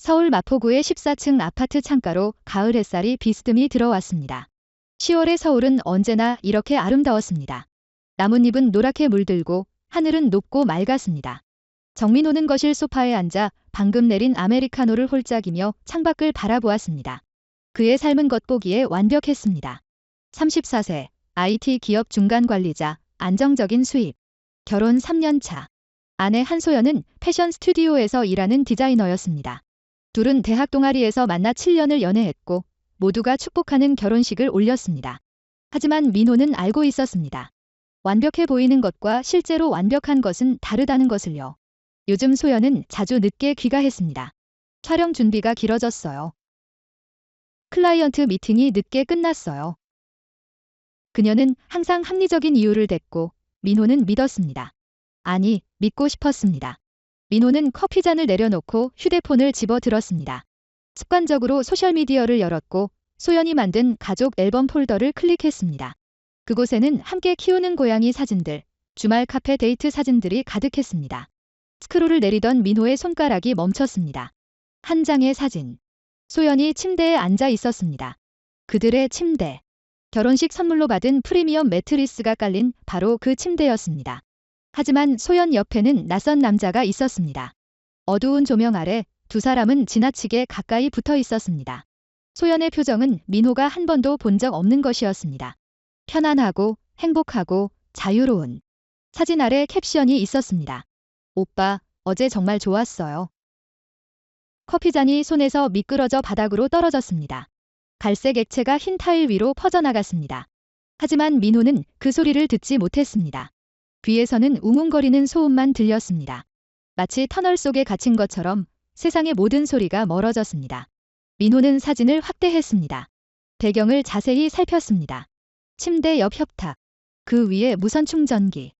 서울 마포구의 14층 아파트 창가로 가을 햇살이 비스듬히 들어왔습니다. 10월의 서울은 언제나 이렇게 아름다웠습니다. 나뭇잎은 노랗게 물들고 하늘은 높고 맑았습니다. 정민호는 거실 소파에 앉아 방금 내린 아메리카노를 홀짝이며 창밖을 바라보았습니다. 그의 삶은 겉보기에 완벽했습니다. 34세, IT 기업 중간 관리자, 안정적인 수입, 결혼 3년 차. 아내 한소연은 패션 스튜디오에서 일하는 디자이너였습니다. 둘은 대학 동아리에서 만나 7년을 연애했고 모두가 축복하는 결혼식을 올렸습니다. 하지만 민호는 알고 있었습니다. 완벽해 보이는 것과 실제로 완벽한 것은 다르다는 것을요. 요즘 소연은 자주 늦게 귀가했습니다. 촬영 준비가 길어졌어요. 클라이언트 미팅이 늦게 끝났어요. 그녀는 항상 합리적인 이유를 댔고 민호는 믿었습니다. 아니, 믿고 싶었습니다. 민호는 커피잔을 내려놓고 휴대폰을 집어 들었습니다. 습관적으로 소셜미디어를 열었고 소연이 만든 가족 앨범 폴더를 클릭했습니다. 그곳에는 함께 키우는 고양이 사진들, 주말 카페 데이트 사진들이 가득했습니다. 스크롤을 내리던 민호의 손가락이 멈췄습니다. 한 장의 사진. 소연이 침대에 앉아 있었습니다. 그들의 침대. 결혼식 선물로 받은 프리미엄 매트리스가 깔린 바로 그 침대였습니다. 하지만 소연 옆에는 낯선 남자가 있었습니다. 어두운 조명 아래 두 사람은 지나치게 가까이 붙어 있었습니다. 소연의 표정은 민호가 한 번도 본 적 없는 것이었습니다. 편안하고 행복하고 자유로운. 사진 아래 캡션이 있었습니다. 오빠, 어제 정말 좋았어요. 커피잔이 손에서 미끄러져 바닥으로 떨어졌습니다. 갈색 액체가 흰 타일 위로 퍼져나갔습니다. 하지만 민호는 그 소리를 듣지 못했습니다. 귀에서는 웅웅거리는 소음만 들렸습니다. 마치 터널 속에 갇힌 것처럼 세상의 모든 소리가 멀어졌습니다. 민호는 사진을 확대했습니다. 배경을 자세히 살폈습니다. 침대 옆 협탁. 그 위에 무선 충전기.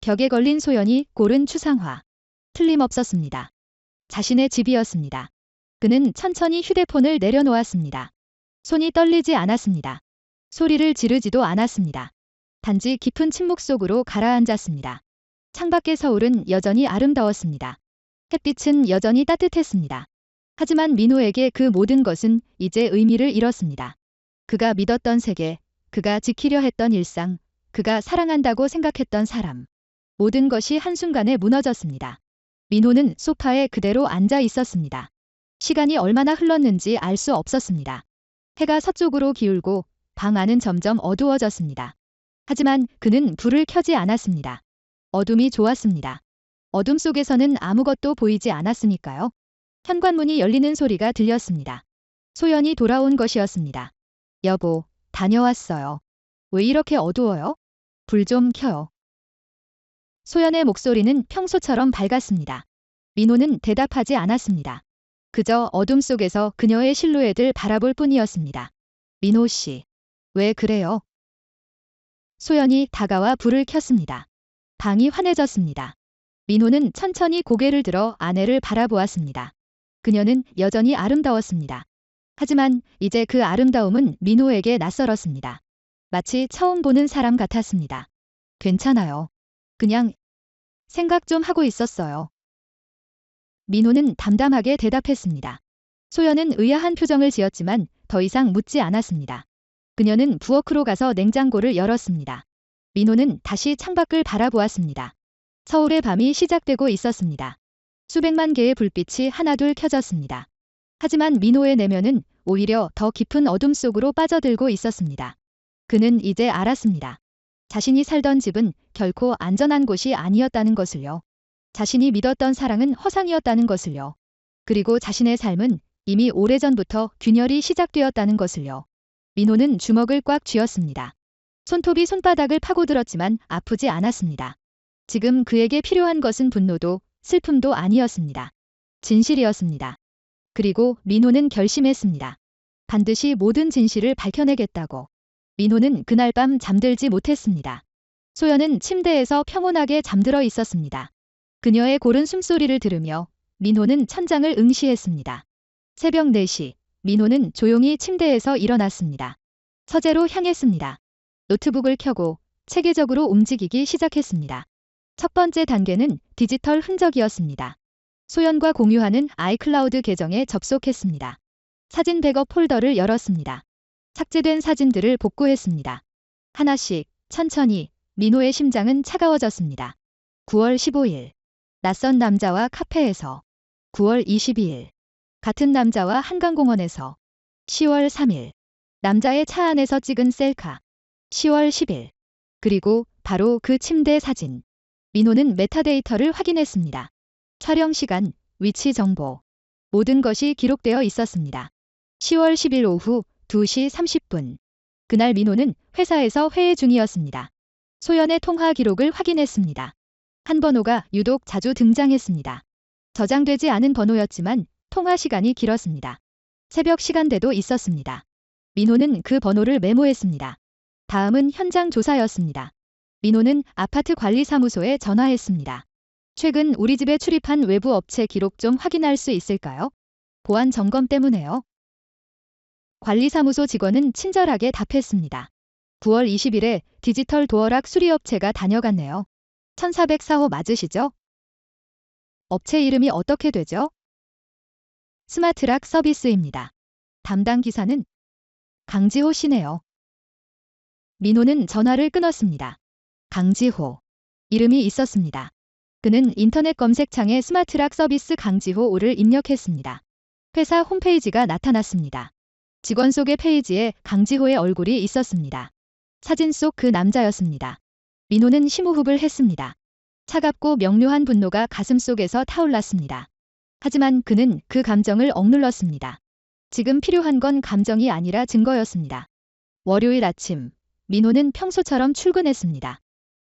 벽에 걸린 소연이 고른 추상화. 틀림없었습니다. 자신의 집이었습니다. 그는 천천히 휴대폰을 내려놓았습니다. 손이 떨리지 않았습니다. 소리를 지르지도 않았습니다. 단지 깊은 침묵 속으로 가라앉았습니다. 창밖의 서울은 여전히 아름다웠습니다. 햇빛은 여전히 따뜻했습니다. 하지만 민호에게 그 모든 것은 이제 의미를 잃었습니다. 그가 믿었던 세계, 그가 지키려 했던 일상, 그가 사랑한다고 생각했던 사람. 모든 것이 한순간에 무너졌습니다. 민호는 소파에 그대로 앉아 있었습니다. 시간이 얼마나 흘렀는지 알 수 없었습니다. 해가 서쪽으로 기울고 방 안은 점점 어두워졌습니다. 하지만 그는 불을 켜지 않았습니다. 어둠이 좋았습니다. 어둠 속에서는 아무것도 보이지 않았으니까요. 현관문이 열리는 소리가 들렸습니다. 소연이 돌아온 것이었습니다. 여보, 다녀왔어요. 왜 이렇게 어두워요? 불 좀 켜요. 소연의 목소리는 평소처럼 밝았습니다. 민호는 대답하지 않았습니다. 그저 어둠 속에서 그녀의 실루엣을 바라볼 뿐이었습니다. 민호 씨, 왜 그래요? 소연이 다가와 불을 켰습니다. 방이 환해졌습니다. 민호는 천천히 고개를 들어 아내를 바라보았습니다. 그녀는 여전히 아름다웠습니다. 하지만 이제 그 아름다움은 민호에게 낯설었습니다. 마치 처음 보는 사람 같았습니다. 괜찮아요. 그냥 생각 좀 하고 있었어요. 민호는 담담하게 대답했습니다. 소연은 의아한 표정을 지었지만 더 이상 묻지 않았습니다. 그녀는 부엌으로 가서 냉장고를 열었습니다. 민호는 다시 창밖을 바라보았습니다. 서울의 밤이 시작되고 있었습니다. 수백만 개의 불빛이 하나둘 켜졌습니다. 하지만 민호의 내면은 오히려 더 깊은 어둠 속으로 빠져들고 있었습니다. 그는 이제 알았습니다. 자신이 살던 집은 결코 안전한 곳이 아니었다는 것을요. 자신이 믿었던 사랑은 허상이었다는 것을요. 그리고 자신의 삶은 이미 오래전부터 균열이 시작되었다는 것을요. 민호는 주먹을 꽉 쥐었습니다. 손톱이 손바닥을 파고들었지만 아프지 않았습니다. 지금 그에게 필요한 것은 분노도 슬픔도 아니었습니다. 진실이었습니다. 그리고 민호는 결심했습니다. 반드시 모든 진실을 밝혀내겠다고. 민호는 그날 밤 잠들지 못했습니다. 소연은 침대에서 평온하게 잠들어 있었습니다. 그녀의 고른 숨소리를 들으며 민호는 천장을 응시했습니다. 새벽 4시, 민호는 조용히 침대에서 일어났습니다. 서재로 향했습니다. 노트북을 켜고 체계적으로 움직이기 시작했습니다. 첫 번째 단계는 디지털 흔적이었습니다. 소연과 공유하는 아이클라우드 계정에 접속했습니다. 사진 백업 폴더를 열었습니다. 삭제된 사진들을 복구했습니다. 하나씩 천천히 민호의 심장은 차가워졌습니다. 9월 15일 낯선 남자와 카페에서 9월 22일 같은 남자와 한강공원에서 10월 3일 남자의 차 안에서 찍은 셀카 10월 10일 그리고 바로 그 침대 사진 민호는 메타데이터를 확인했습니다. 촬영 시간, 위치 정보 모든 것이 기록되어 있었습니다. 10월 10일 오후 2시 30분 그날 민호는 회사에서 회의 중이었습니다. 소연의 통화 기록을 확인했습니다. 한 번호가 유독 자주 등장했습니다. 저장되지 않은 번호였지만 통화 시간이 길었습니다. 새벽 시간대도 있었습니다. 민호는 그 번호를 메모했습니다. 다음은 현장 조사였습니다. 민호는 아파트 관리사무소에 전화했습니다. 최근 우리 집에 출입한 외부 업체 기록 좀 확인할 수 있을까요? 보안 점검 때문에요. 관리사무소 직원은 친절하게 답했습니다. 9월 20일에 디지털 도어락 수리업체가 다녀갔네요. 1404호 맞으시죠? 업체 이름이 어떻게 되죠? 스마트락 서비스입니다. 담당 기사는 강지호 씨네요. 민호는 전화를 끊었습니다. 강지호. 이름이 있었습니다. 그는 인터넷 검색창에 스마트락 서비스 강지호를 입력했습니다. 회사 홈페이지가 나타났습니다. 직원 속의 페이지에 강지호의 얼굴이 있었습니다. 사진 속 그 남자였습니다. 민호는 심호흡을 했습니다. 차갑고 명료한 분노가 가슴 속에서 타올랐습니다. 하지만 그는 그 감정을 억눌렀습니다. 지금 필요한 건 감정이 아니라 증거였습니다. 월요일 아침, 민호는 평소처럼 출근했습니다.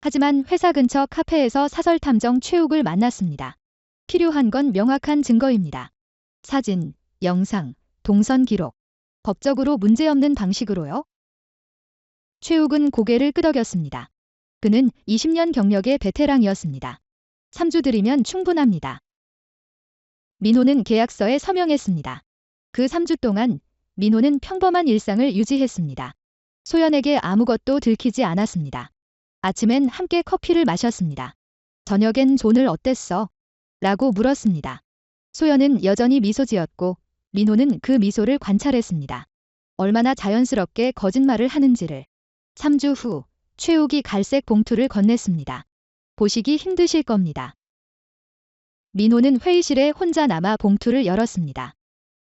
하지만 회사 근처 카페에서 사설 탐정 최욱을 만났습니다. 필요한 건 명확한 증거입니다. 사진, 영상, 동선 기록. 법적으로 문제없는 방식으로요? 최욱은 고개를 끄덕였습니다. 그는 20년 경력의 베테랑이었습니다. 3주 들이면 충분합니다. 민호는 계약서에 서명했습니다. 그 3주 동안 민호는 평범한 일상을 유지했습니다. 소연에게 아무것도 들키지 않았습니다. 아침엔 함께 커피를 마셨습니다. 저녁엔 존을 어땠어? 라고 물었습니다. 소연은 여전히 미소 지었고 민호는 그 미소를 관찰했습니다. 얼마나 자연스럽게 거짓말을 하는지를. 3주 후 최욱이 갈색 봉투를 건넸습니다. 보시기 힘드실 겁니다. 민호는 회의실에 혼자 남아 봉투를 열었습니다.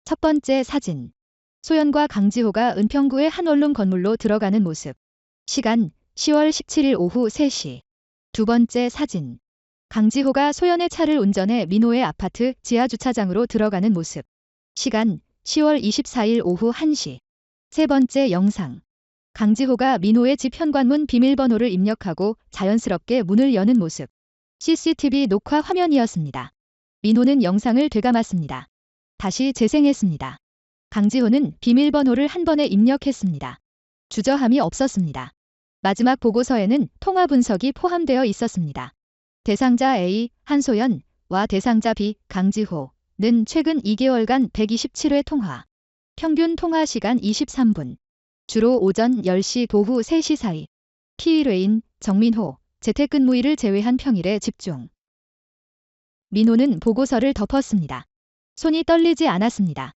첫 번째 사진. 소연과 강지호가 은평구의 한 원룸 건물로 들어가는 모습. 시간 10월 17일 오후 3시. 두 번째 사진. 강지호가 소연의 차를 운전해 민호의 아파트 지하 주차장으로 들어가는 모습. 시간 10월 24일 오후 1시. 세 번째 영상. 강지호가 민호의 집 현관문 비밀번호를 입력하고 자연스럽게 문을 여는 모습. CCTV 녹화 화면이었습니다. 민호는 영상을 되감았습니다. 다시 재생했습니다. 강지호는 비밀번호를 한 번에 입력했습니다. 주저함이 없었습니다. 마지막 보고서에는 통화 분석이 포함되어 있었습니다. 대상자 A, 한소연과 대상자 B, 강지호 는 최근 2개월간 127회 통화. 평균 통화 시간 23분. 주로 오전 10시 오후 3시 사이. 피의뢰인 정민호, 재택근무일을 제외한 평일에 집중. 민호는 보고서를 덮었습니다. 손이 떨리지 않았습니다.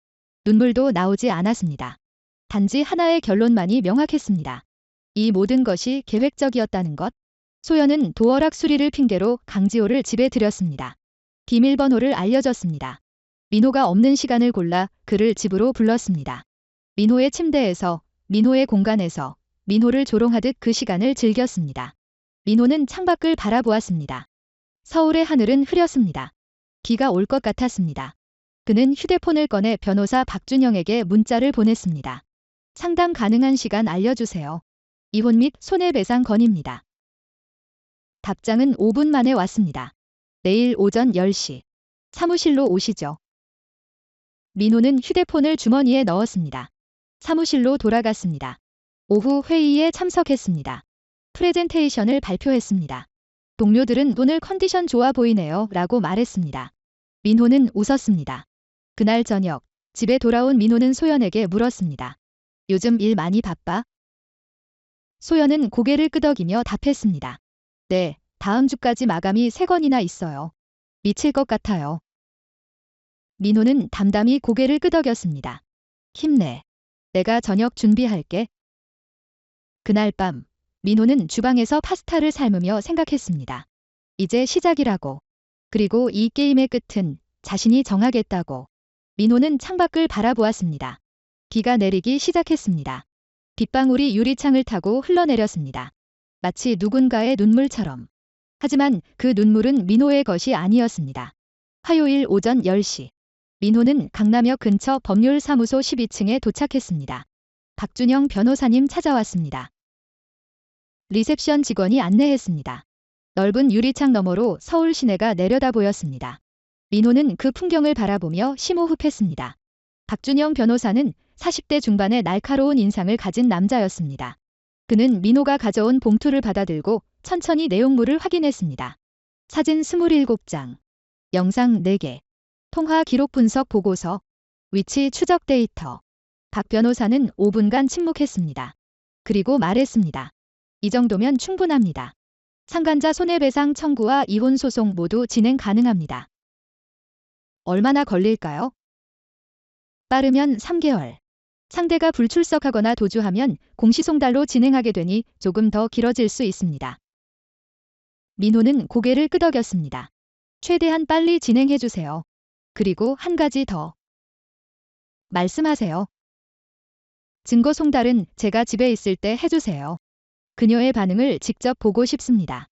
눈물도 나오지 않았습니다. 단지 하나의 결론만이 명확했습니다. 이 모든 것이 계획적이었다는 것. 소연은 도어락 수리를 핑계로 강지호를 집에 들였습니다. 비밀번호를 알려줬습니다. 민호가 없는 시간을 골라 그를 집으로 불렀습니다. 민호의 침대에서, 민호의 공간에서, 민호를 조롱하듯 그 시간을 즐겼습니다. 민호는 창밖을 바라보았습니다. 서울의 하늘은 흐렸습니다. 비가 올 것 같았습니다. 그는 휴대폰을 꺼내 변호사 박준영에게 문자를 보냈습니다. 상담 가능한 시간 알려주세요. 이혼 및 손해배상 건입니다. 답장은 5분 만에 왔습니다. 내일 오전 10시. 사무실로 오시죠. 민호는 휴대폰을 주머니에 넣었습니다. 사무실로 돌아갔습니다. 오후 회의에 참석했습니다. 프레젠테이션을 발표했습니다. 동료들은 오늘 컨디션 좋아 보이네요 라고 말했습니다. 민호는 웃었습니다. 그날 저녁 집에 돌아온 민호는 소연에게 물었습니다. 요즘 일 많이 바빠? 소연은 고개를 끄덕이며 답했습니다. 네, 다음 주까지 마감이 3건이나 있어요. 미칠 것 같아요. 민호는 담담히 고개를 끄덕였습니다. 힘내. 내가 저녁 준비할게. 그날 밤, 민호는 주방에서 파스타를 삶으며 생각했습니다. 이제 시작이라고. 그리고 이 게임의 끝은 자신이 정하겠다고. 민호는 창밖을 바라보았습니다. 비가 내리기 시작했습니다. 빗방울이 유리창을 타고 흘러내렸습니다. 마치 누군가의 눈물처럼. 하지만 그 눈물은 민호의 것이 아니었습니다. 화요일 오전 10시. 민호는 강남역 근처 법률사무소 12층에 도착했습니다. 박준영 변호사님 찾아왔습니다. 리셉션 직원이 안내했습니다. 넓은 유리창 너머로 서울 시내가 내려다 보였습니다. 민호는 그 풍경을 바라보며 심호흡했습니다. 박준영 변호사는 40대 중반의 날카로운 인상을 가진 남자였습니다. 그는 민호가 가져온 봉투를 받아들고 천천히 내용물을 확인했습니다. 사진 27장, 영상 4개, 통화 기록 분석 보고서, 위치 추적 데이터. 박 변호사는 5분간 침묵했습니다. 그리고 말했습니다. 이 정도면 충분합니다. 상간자 손해배상 청구와 이혼 소송 모두 진행 가능합니다. 얼마나 걸릴까요? 빠르면 3개월. 상대가 불출석하거나 도주하면 공시송달로 진행하게 되니 조금 더 길어질 수 있습니다. 민호는 고개를 끄덕였습니다. 최대한 빨리 진행해 주세요. 그리고 한 가지 더. 말씀하세요. 증거 송달은 제가 집에 있을 때 해주세요. 그녀의 반응을 직접 보고 싶습니다.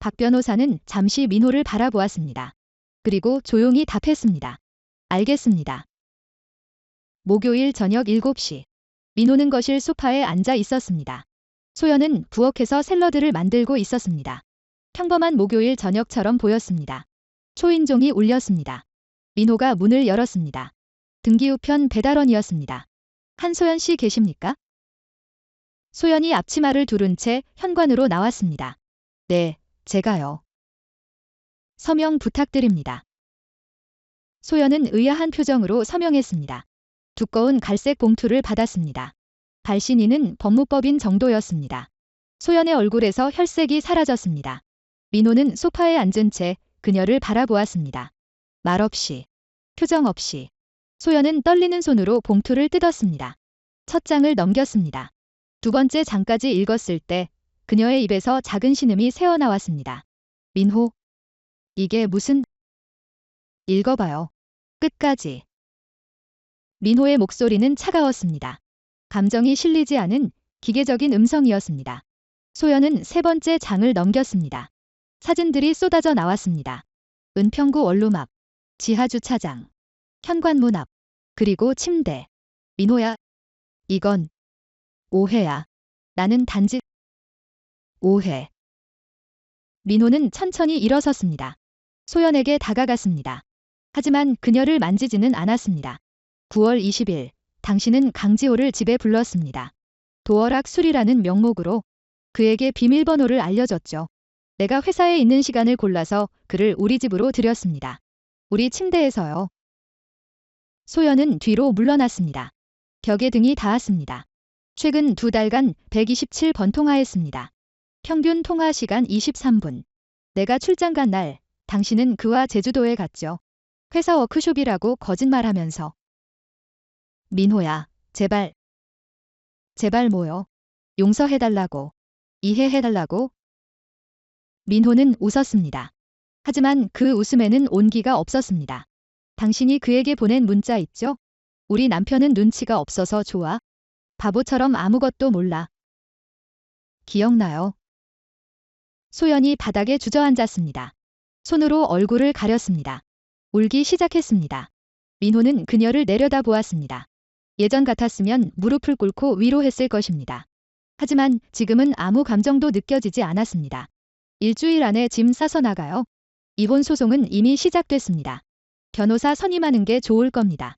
박 변호사는 잠시 민호를 바라보았습니다. 그리고 조용히 답했습니다. 알겠습니다. 목요일 저녁 7시. 민호는 거실 소파에 앉아 있었습니다. 소연은 부엌에서 샐러드를 만들고 있었습니다. 평범한 목요일 저녁처럼 보였습니다. 초인종이 울렸습니다. 민호가 문을 열었습니다. 등기우편 배달원이었습니다. 한소연 씨 계십니까? 소연이 앞치마를 두른 채 현관으로 나왔습니다. 네, 제가요. 서명 부탁드립니다. 소연은 의아한 표정으로 서명했습니다. 두꺼운 갈색 봉투를 받았습니다. 발신인은 법무법인 정도였습니다. 소연의 얼굴에서 혈색이 사라졌습니다. 민호는 소파에 앉은 채 그녀를 바라보았습니다. 말없이, 표정 없이. 소연은 떨리는 손으로 봉투를 뜯었습니다. 첫 장을 넘겼습니다. 두 번째 장까지 읽었을 때 그녀의 입에서 작은 신음이 새어나왔습니다. 민호. 이게 무슨... 읽어봐요. 끝까지. 민호의 목소리는 차가웠습니다. 감정이 실리지 않은 기계적인 음성이었습니다. 소연은 세 번째 장을 넘겼습니다. 사진들이 쏟아져 나왔습니다. 은평구 원룸 앞, 지하주차장, 현관문 앞, 그리고 침대. 민호야. 이건 오해야. 나는 단지 오해. 민호는 천천히 일어섰습니다. 소연에게 다가갔습니다. 하지만 그녀를 만지지는 않았습니다. 9월 20일, 당신은 강지호를 집에 불렀습니다. 도어락 술이라는 명목으로 그에게 비밀번호를 알려줬죠. 내가 회사에 있는 시간을 골라서 그를 우리 집으로 들였습니다. 우리 침대에서요. 소연은 뒤로 물러났습니다. 벽에 등이 닿았습니다. 최근 두 달간 127번 통화했습니다. 평균 통화 시간 23분. 내가 출장 간 날, 당신은 그와 제주도에 갔죠. 회사 워크숍이라고 거짓말하면서. 민호야, 제발. 제발 뭐요? 용서해달라고. 이해해달라고? 민호는 웃었습니다. 하지만 그 웃음에는 온기가 없었습니다. 당신이 그에게 보낸 문자 있죠? 우리 남편은 눈치가 없어서 좋아. 바보처럼 아무것도 몰라. 기억나요? 소연이 바닥에 주저앉았습니다. 손으로 얼굴을 가렸습니다. 울기 시작했습니다. 민호는 그녀를 내려다 보았습니다. 예전 같았으면 무릎을 꿇고 위로했을 것입니다. 하지만 지금은 아무 감정도 느껴지지 않았습니다. 일주일 안에 짐 싸서 나가요. 이혼 소송은 이미 시작됐습니다. 변호사 선임하는 게 좋을 겁니다.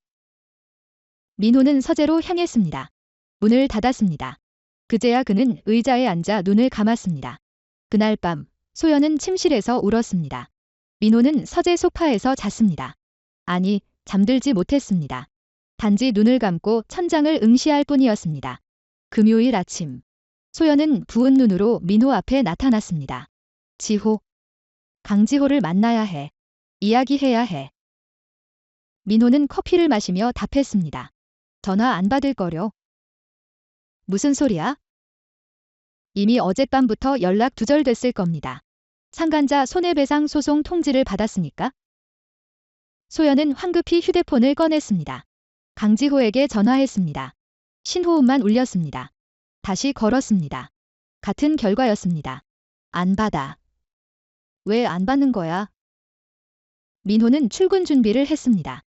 민호는 서재로 향했습니다. 문을 닫았습니다. 그제야 그는 의자에 앉아 눈을 감았습니다. 그날 밤 소연은 침실에서 울었습니다. 민호는 서재 소파에서 잤습니다. 아니, 잠들지 못했습니다. 단지 눈을 감고 천장을 응시할 뿐이었습니다. 금요일 아침 소연은 부은 눈으로 민호 앞에 나타났습니다. 지호. 강지호를 만나야 해. 이야기해야 해. 민호는 커피를 마시며 답했습니다. 전화 안 받을 거려. 무슨 소리야? 이미 어젯밤부터 연락 두절됐을 겁니다. 상간자 손해배상 소송 통지를 받았으니까? 소연은 황급히 휴대폰을 꺼냈습니다. 강지호에게 전화했습니다. 신호음만 울렸습니다. 다시 걸었습니다. 같은 결과였습니다. 안 받아. 왜 안 받는 거야? 민호는 출근 준비를 했습니다.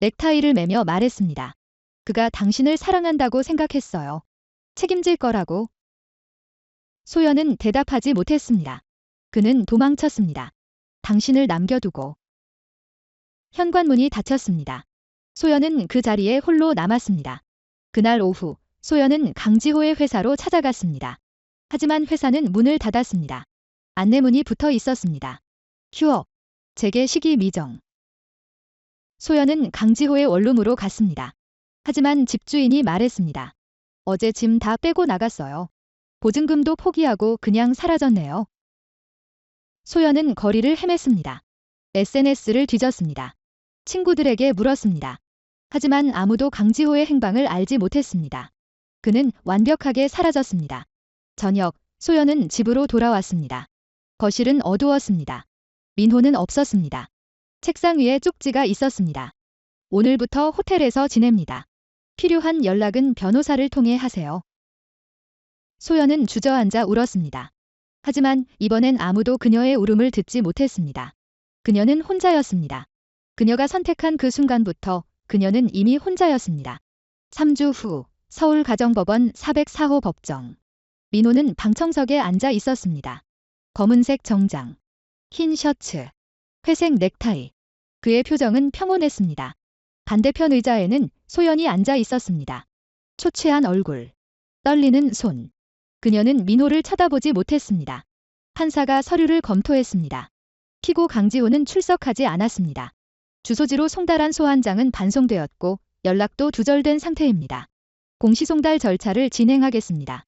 넥타이를 매며 말했습니다. 그가 당신을 사랑한다고 생각했어요. 책임질 거라고. 소연은 대답하지 못했습니다. 그는 도망쳤습니다. 당신을 남겨두고. 현관문이 닫혔습니다. 소연은 그 자리에 홀로 남았습니다. 그날 오후 소연은 강지호의 회사로 찾아갔습니다. 하지만 회사는 문을 닫았습니다. 안내문이 붙어 있었습니다. 휴업. 재개 시기 미정. 소연은 강지호의 원룸으로 갔습니다. 하지만 집주인이 말했습니다. 어제 짐 다 빼고 나갔어요. 보증금도 포기하고 그냥 사라졌네요. 소연은 거리를 헤맸습니다. SNS를 뒤졌습니다. 친구들에게 물었습니다. 하지만 아무도 강지호의 행방을 알지 못했습니다. 그는 완벽하게 사라졌습니다. 저녁, 소연은 집으로 돌아왔습니다. 거실은 어두웠습니다. 민호는 없었습니다. 책상 위에 쪽지가 있었습니다. 오늘부터 호텔에서 지냅니다. 필요한 연락은 변호사를 통해 하세요. 소연은 주저앉아 울었습니다. 하지만 이번엔 아무도 그녀의 울음을 듣지 못했습니다. 그녀는 혼자였습니다. 그녀가 선택한 그 순간부터 그녀는 이미 혼자였습니다. 3주 후 서울가정법원 404호 법정. 민호는 방청석에 앉아 있었습니다. 검은색 정장, 흰 셔츠, 회색 넥타이. 그의 표정은 평온했습니다. 반대편 의자에는 소연이 앉아 있었습니다. 초췌한 얼굴, 떨리는 손. 그녀는 민호를 쳐다보지 못했습니다. 판사가 서류를 검토했습니다. 피고 강지호는 출석하지 않았습니다. 주소지로 송달한 소환장은 반송되었고 연락도 두절된 상태입니다. 공시송달 절차를 진행하겠습니다.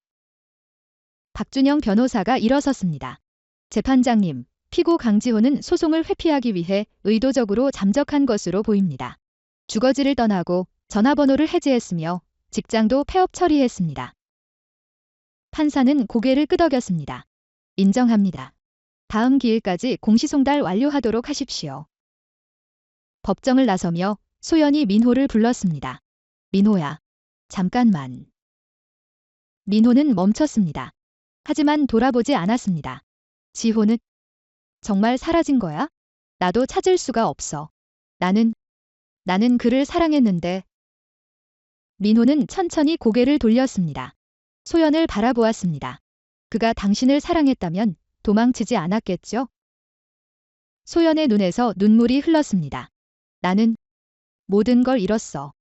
박준영 변호사가 일어섰습니다. 재판장님, 피고 강지호는 소송을 회피하기 위해 의도적으로 잠적한 것으로 보입니다. 주거지를 떠나고 전화번호를 해지했으며 직장도 폐업 처리했습니다. 판사는 고개를 끄덕였습니다. 인정합니다. 다음 기일까지 공시송달 완료하도록 하십시오. 법정을 나서며 소연이 민호를 불렀습니다. 민호야, 잠깐만. 민호는 멈췄습니다. 하지만 돌아보지 않았습니다. 지호는 정말 사라진 거야? 나도 찾을 수가 없어. 나는, 나는 그를 사랑했는데. 민호는 천천히 고개를 돌렸습니다. 소연을 바라보았습니다. 그가 당신을 사랑했다면 도망치지 않았겠죠? 소연의 눈에서 눈물이 흘렀습니다. 나는 모든 걸 잃었어.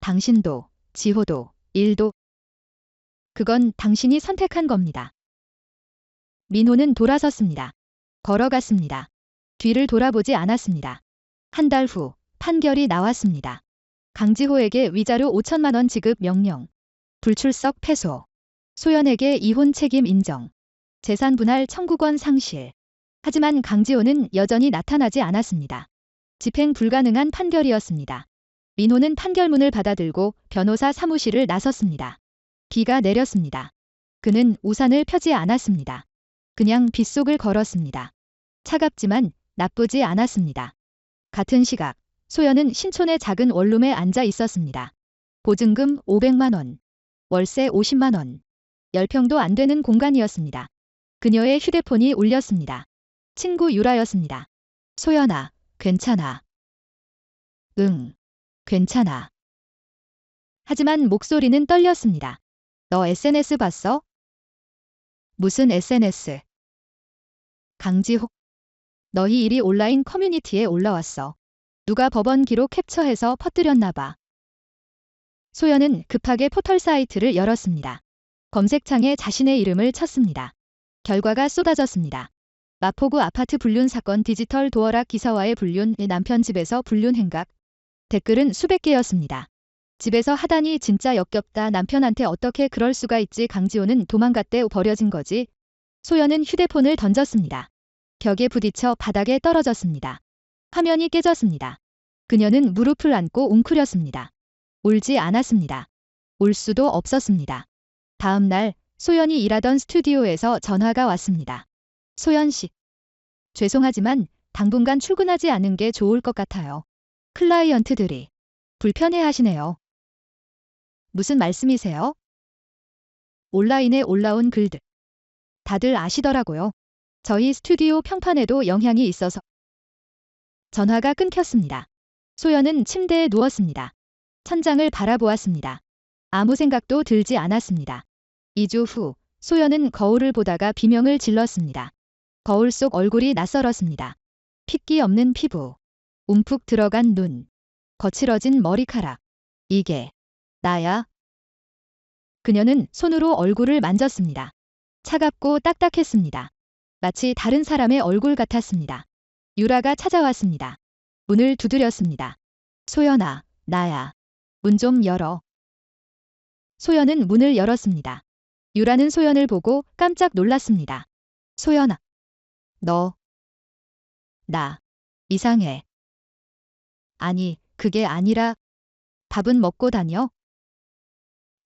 당신도, 지호도, 일도. 그건 당신이 선택한 겁니다. 민호는 돌아섰습니다. 걸어갔습니다. 뒤를 돌아보지 않았습니다. 한 달 후 판결이 나왔습니다. 강지호에게 위자료 5천만 원 지급 명령. 불출석 패소. 소연에게 이혼 책임 인정. 재산 분할 청구권 상실. 하지만 강지호는 여전히 나타나지 않았습니다. 집행 불가능한 판결이었습니다. 민호는 판결문을 받아들고 변호사 사무실을 나섰습니다. 비가 내렸습니다. 그는 우산을 펴지 않았습니다. 그냥 빗속을 걸었습니다. 차갑지만 나쁘지 않았습니다. 같은 시각 소연은 신촌의 작은 원룸에 앉아 있었습니다. 보증금 500만 원, 월세 50만 원, 10평도 안 되는 공간이었습니다. 그녀의 휴대폰이 울렸습니다. 친구 유라였습니다. 소연아, 괜찮아. 응, 괜찮아. 하지만 목소리는 떨렸습니다. 너 SNS 봤어? 무슨 SNS? 강지호. 너희 일이 온라인 커뮤니티에 올라왔어. 누가 법원 기록 캡처해서 퍼뜨렸나 봐. 소연은 급하게 포털 사이트를 열었습니다. 검색창에 자신의 이름을 쳤습니다. 결과가 쏟아졌습니다. 마포구 아파트 불륜 사건 디지털 도어락 기사와의 불륜 남편 집에서 불륜 행각. 댓글은 수백 개였습니다. 집에서 하다니 진짜 역겹다 남편한테 어떻게 그럴 수가 있지 강지호는 도망갔대 버려진 거지. 소연은 휴대폰을 던졌습니다. 벽에 부딪혀 바닥에 떨어졌습니다. 화면이 깨졌습니다. 그녀는 무릎을 안고 웅크렸습니다. 울지 않았습니다. 울 수도 없었습니다. 다음 날 소연이 일하던 스튜디오에서 전화가 왔습니다. 소연 씨. 죄송하지만 당분간 출근하지 않은 게 좋을 것 같아요. 클라이언트들이 불편해 하시네요. 무슨 말씀이세요? 온라인에 올라온 글들. 다들 아시더라고요. 저희 스튜디오 평판에도 영향이 있어서. 전화가 끊겼습니다. 소연은 침대에 누웠습니다. 천장을 바라보았습니다. 아무 생각도 들지 않았습니다. 2주 후 소연은 거울을 보다가 비명을 질렀습니다. 거울 속 얼굴이 낯설었습니다. 핏기 없는 피부, 움푹 들어간 눈, 거칠어진 머리카락. 이게 나야? 그녀는 손으로 얼굴을 만졌습니다. 차갑고 딱딱했습니다. 마치 다른 사람의 얼굴 같았습니다. 유라가 찾아왔습니다. 문을 두드렸습니다. 소연아, 나야. 문 좀 열어. 소연은 문을 열었습니다. 유라는 소연을 보고 깜짝 놀랐습니다. 소연아. 너. 나. 이상해. 아니, 그게 아니라 밥은 먹고 다녀?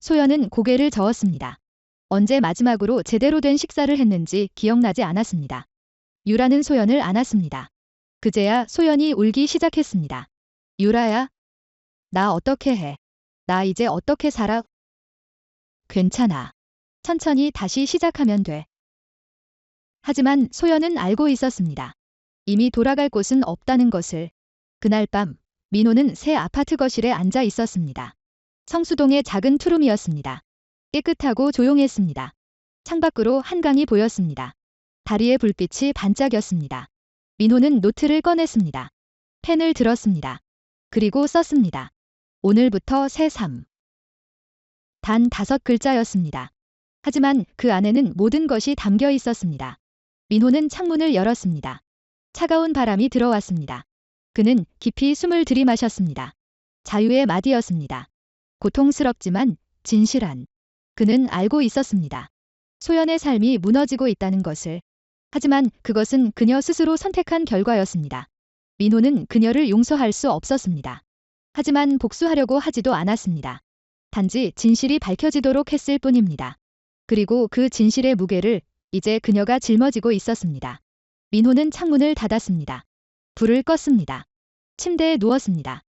소연은 고개를 저었습니다. 언제 마지막으로 제대로 된 식사를 했는지 기억나지 않았습니다. 유라는 소연을 안았습니다. 그제야 소연이 울기 시작했습니다. 유라야. 나 어떻게 해? 나 이제 어떻게 살아? 괜찮아. 천천히 다시 시작하면 돼. 하지만 소연은 알고 있었습니다. 이미 돌아갈 곳은 없다는 것을. 그날 밤 민호는 새 아파트 거실에 앉아 있었습니다. 성수동의 작은 투룸이었습니다. 깨끗하고 조용했습니다. 창밖으로 한강이 보였습니다. 다리의 불빛이 반짝였습니다. 민호는 노트를 꺼냈습니다. 펜을 들었습니다. 그리고 썼습니다. 오늘부터 새 삶. 단 다섯 글자였습니다. 하지만 그 안에는 모든 것이 담겨 있었습니다. 민호는 창문을 열었습니다. 차가운 바람이 들어왔습니다. 그는 깊이 숨을 들이마셨습니다. 자유의 마디였습니다. 고통스럽지만 진실한. 그는 알고 있었습니다. 소연의 삶이 무너지고 있다는 것을. 하지만 그것은 그녀 스스로 선택한 결과였습니다. 민호는 그녀를 용서할 수 없었습니다. 하지만 복수하려고 하지도 않았습니다. 단지 진실이 밝혀지도록 했을 뿐입니다. 그리고 그 진실의 무게를 이제 그녀가 짊어지고 있었습니다. 민호는 창문을 닫았습니다. 불을 껐습니다. 침대에 누웠습니다.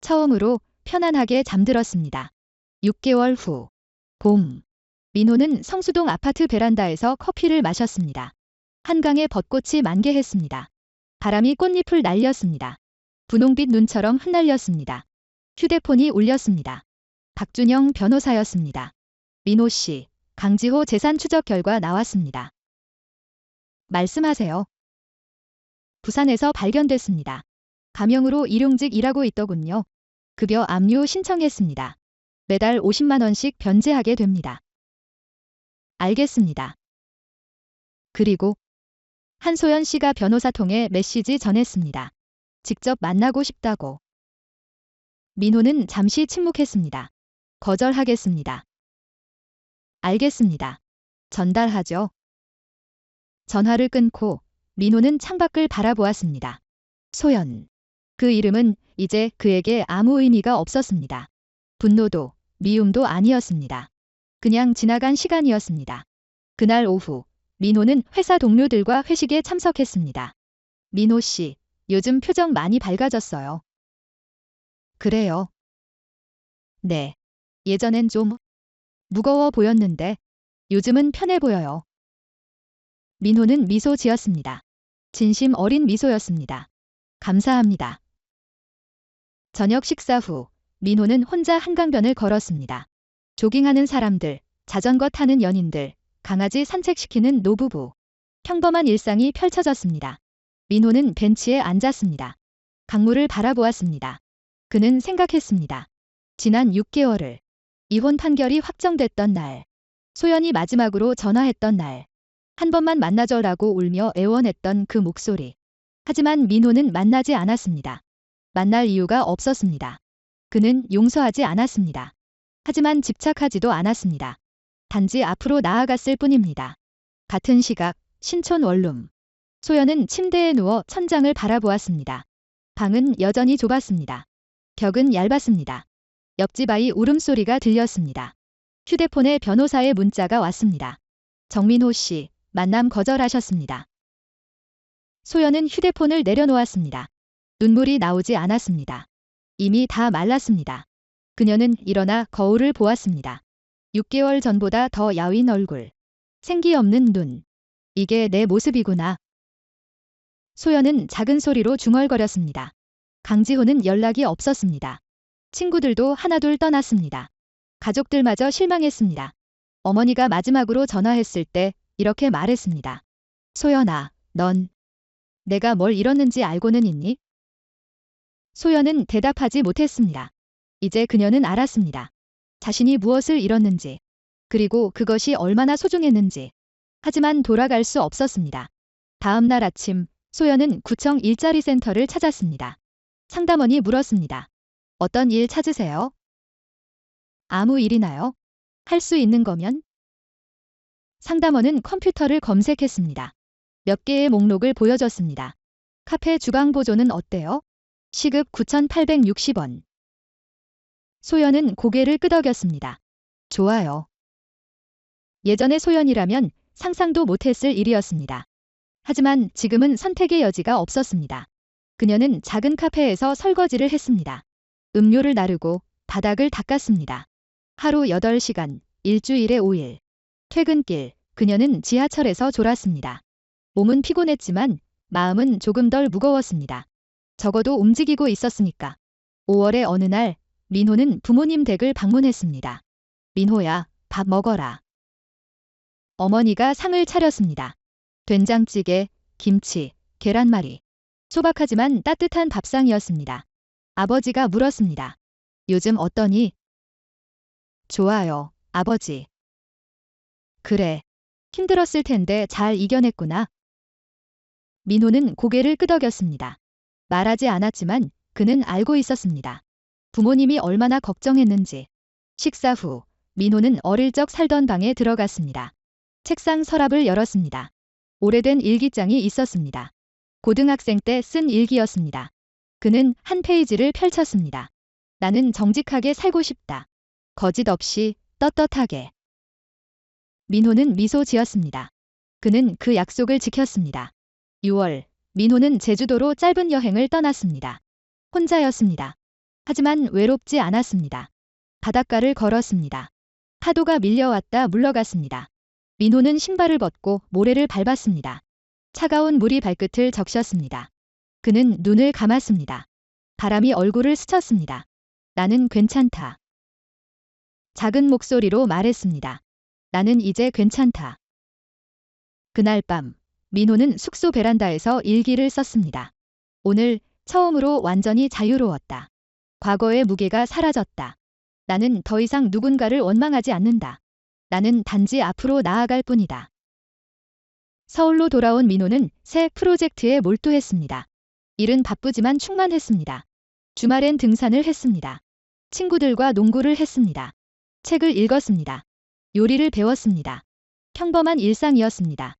처음으로 편안하게 잠들었습니다. 6개월 후, 봄. 민호는 성수동 아파트 베란다에서 커피를 마셨습니다. 한강에 벚꽃이 만개했습니다. 바람이 꽃잎을 날렸습니다. 분홍빛 눈처럼 흩날렸습니다. 휴대폰이 울렸습니다. 박준영 변호사였습니다. 민호 씨, 강지호 재산 추적 결과 나왔습니다. 말씀하세요. 부산에서 발견됐습니다. 가명으로 일용직 일하고 있더군요. 급여 압류 신청했습니다. 매달 50만원씩 변제하게 됩니다. 알겠습니다. 그리고 한소연 씨가 변호사 통해 메시지 전했습니다. 직접 만나고 싶다고. 민호는 잠시 침묵했습니다. 거절하겠습니다. 알겠습니다. 전달하죠. 전화를 끊고 민호는 창밖을 바라보았습니다. 소연. 그 이름은 이제 그에게 아무 의미가 없었습니다. 분노도 미움도 아니었습니다. 그냥 지나간 시간이었습니다. 그날 오후 민호는 회사 동료들과 회식에 참석했습니다. 민호 씨, 요즘 표정 많이 밝아졌어요. 그래요. 네. 예전엔 좀 무거워 보였는데 요즘은 편해 보여요. 민호는 미소 지었습니다. 진심 어린 미소였습니다. 감사합니다. 저녁 식사 후 민호는 혼자 한강변을 걸었습니다. 조깅하는 사람들, 자전거 타는 연인들, 강아지 산책시키는 노부부. 평범한 일상이 펼쳐졌습니다. 민호는 벤치에 앉았습니다. 강물을 바라보았습니다. 그는 생각했습니다. 지난 6개월을 이혼 판결이 확정됐던 날, 소연이 마지막으로 전화했던 날, 한 번만 만나줘라고 울며 애원했던 그 목소리. 하지만 민호는 만나지 않았습니다. 만날 이유가 없었습니다. 그는 용서하지 않았습니다. 하지만 집착하지도 않았습니다. 단지 앞으로 나아갔을 뿐입니다. 같은 시각, 신촌 원룸. 소연은 침대에 누워 천장을 바라보았습니다. 방은 여전히 좁았습니다. 벽은 얇았습니다. 옆집 아이 울음소리가 들렸습니다. 휴대폰에 변호사의 문자가 왔습니다. 정민호 씨, 만남 거절하셨습니다. 소연은 휴대폰을 내려놓았습니다. 눈물이 나오지 않았습니다. 이미 다 말랐습니다. 그녀는 일어나 거울을 보았습니다. 6개월 전보다 더 야윈 얼굴. 생기 없는 눈. 이게 내 모습이구나. 소연은 작은 소리로 중얼거렸습니다. 강지호는 연락이 없었습니다. 친구들도 하나둘 떠났습니다. 가족들마저 실망했습니다. 어머니가 마지막으로 전화했을 때 이렇게 말했습니다. 소연아, 넌 내가 뭘 잃었는지 알고는 있니? 소연은 대답하지 못했습니다. 이제 그녀는 알았습니다. 자신이 무엇을 잃었는지, 그리고 그것이 얼마나 소중했는지. 하지만 돌아갈 수 없었습니다. 다음 날 아침, 소연은 구청 일자리 센터를 찾았습니다. 상담원이 물었습니다. 어떤 일 찾으세요? 아무 일이나요? 할 수 있는 거면? 상담원은 컴퓨터를 검색했습니다. 몇 개의 목록을 보여줬습니다. 카페 주방 보조는 어때요? 시급 9,860원. 소연은 고개를 끄덕였습니다. 좋아요. 예전의 소연이라면 상상도 못했을 일이었습니다. 하지만 지금은 선택의 여지가 없었습니다. 그녀는 작은 카페에서 설거지를 했습니다. 음료를 나르고 바닥을 닦았습니다. 하루 8시간, 일주일에 5일. 퇴근길, 그녀는 지하철에서 졸았습니다. 몸은 피곤했지만 마음은 조금 덜 무거웠습니다. 적어도 움직이고 있었으니까. 5월의 어느 날, 민호는 부모님 댁을 방문했습니다. 민호야, 밥 먹어라. 어머니가 상을 차렸습니다. 된장찌개, 김치, 계란말이. 소박하지만 따뜻한 밥상이었습니다. 아버지가 물었습니다. 요즘 어떠니? 좋아요, 아버지. 그래. 힘들었을 텐데 잘 이겨냈구나. 민호는 고개를 끄덕였습니다. 말하지 않았지만 그는 알고 있었습니다. 부모님이 얼마나 걱정했는지. 식사 후 민호는 어릴 적 살던 방에 들어갔습니다. 책상 서랍을 열었습니다. 오래된 일기장이 있었습니다. 고등학생 때 쓴 일기였습니다. 그는 한 페이지를 펼쳤습니다. 나는 정직하게 살고 싶다. 거짓 없이 떳떳하게. 민호는 미소 지었습니다. 그는 그 약속을 지켰습니다. 6월, 민호는 제주도로 짧은 여행을 떠났습니다. 혼자였습니다. 하지만 외롭지 않았습니다. 바닷가를 걸었습니다. 파도가 밀려왔다 물러갔습니다. 민호는 신발을 벗고 모래를 밟았습니다. 차가운 물이 발끝을 적셨습니다. 그는 눈을 감았습니다. 바람이 얼굴을 스쳤습니다. 나는 괜찮다. 작은 목소리로 말했습니다. 나는 이제 괜찮다. 그날 밤, 민호는 숙소 베란다에서 일기를 썼습니다. 오늘 처음으로 완전히 자유로웠다. 과거의 무게가 사라졌다. 나는 더 이상 누군가를 원망하지 않는다. 나는 단지 앞으로 나아갈 뿐이다. 서울로 돌아온 민호는 새 프로젝트에 몰두했습니다. 일은 바쁘지만 충만했습니다. 주말엔 등산을 했습니다. 친구들과 농구를 했습니다. 책을 읽었습니다. 요리를 배웠습니다. 평범한 일상이었습니다.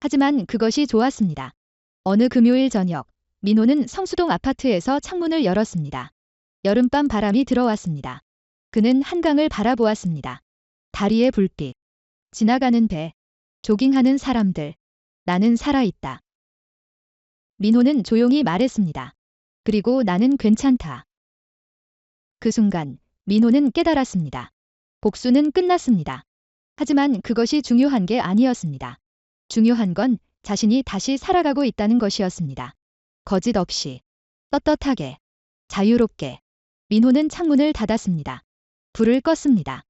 하지만 그것이 좋았습니다. 어느 금요일 저녁, 민호는 성수동 아파트에서 창문을 열었습니다. 여름밤 바람이 들어왔습니다. 그는 한강을 바라보았습니다. 다리의 불빛, 지나가는 배, 조깅하는 사람들, 나는 살아있다. 민호는 조용히 말했습니다. 그리고 나는 괜찮다. 그 순간 민호는 깨달았습니다. 복수는 끝났습니다. 하지만 그것이 중요한 게 아니었습니다. 중요한 건 자신이 다시 살아가고 있다는 것이었습니다. 거짓 없이, 떳떳하게, 자유롭게. 민호는 창문을 닫았습니다. 불을 껐습니다.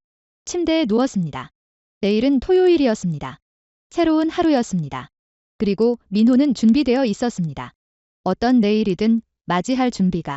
침대에 누웠습니다. 내일은 토요일이었습니다. 새로운 하루였습니다. 그리고 민호는 준비되어 있었습니다. 어떤 내일이든 맞이할 준비가